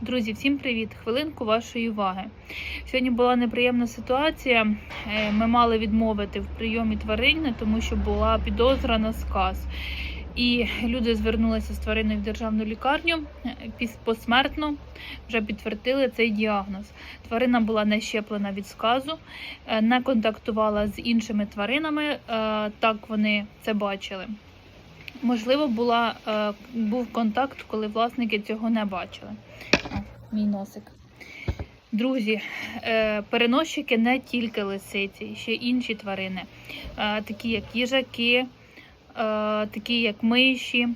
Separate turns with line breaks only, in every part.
Друзі, всім привіт! Хвилинку вашої уваги. Сьогодні була неприємна ситуація. Е, Ми мали відмовити в прийомі тварин, тому що була підозра на сказ. І люди звернулися з твариною в державну лікарню. Е, Посмертно вже підтвердили цей діагноз. Тварина була не щеплена від сказу, е, не контактувала з іншими тваринами. Так вони це бачили. Можливо, була, е, був контакт, коли власники цього не бачили. О, мій носик. Друзі, е, переносчики не тільки лисиці, ще інші тварини, е, такі як їжаки, такі як миші,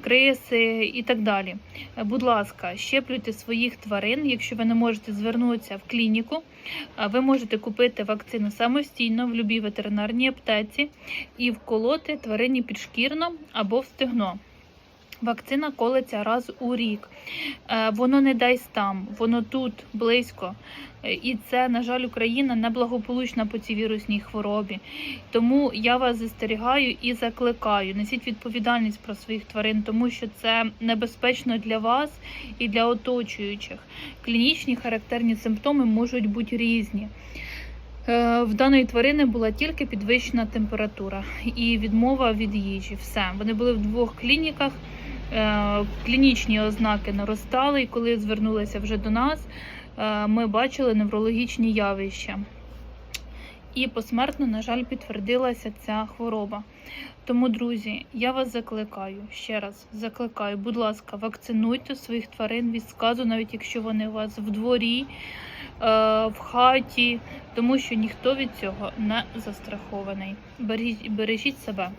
криси і так далі. Е, Будь ласка, щеплюйте своїх тварин. Якщо ви не можете звернутися в клініку, е, ви можете купити вакцину самостійно в будь-якій ветеринарній аптеці і вколоти тварині підшкірно або в стегно. Вакцина колиться раз у рік. Е, Воно не дасть там, воно тут близько. Е, І це, на жаль, Україна неблагополучна по цій вірусній хворобі. Тому я вас застерігаю і закликаю. Несіть відповідальність про своїх тварин, тому що це небезпечно для вас і для оточуючих. Клінічні характерні симптоми можуть бути різні. Е, В даної тварини була тільки підвищена температура і відмова від їжі. Все. Вони були в двох клініках. Е, Клінічні ознаки наростали, і коли звернулися вже до нас, е, ми бачили неврологічні явища. І посмертно, на жаль, підтвердилася ця хвороба. Тому, друзі, я вас закликаю ще раз закликаю, будь ласка, вакцинуйте своїх тварин від сказу, навіть якщо вони у вас в дворі, е, в хаті, тому що ніхто від цього не застрахований. Бережіть, бережіть себе.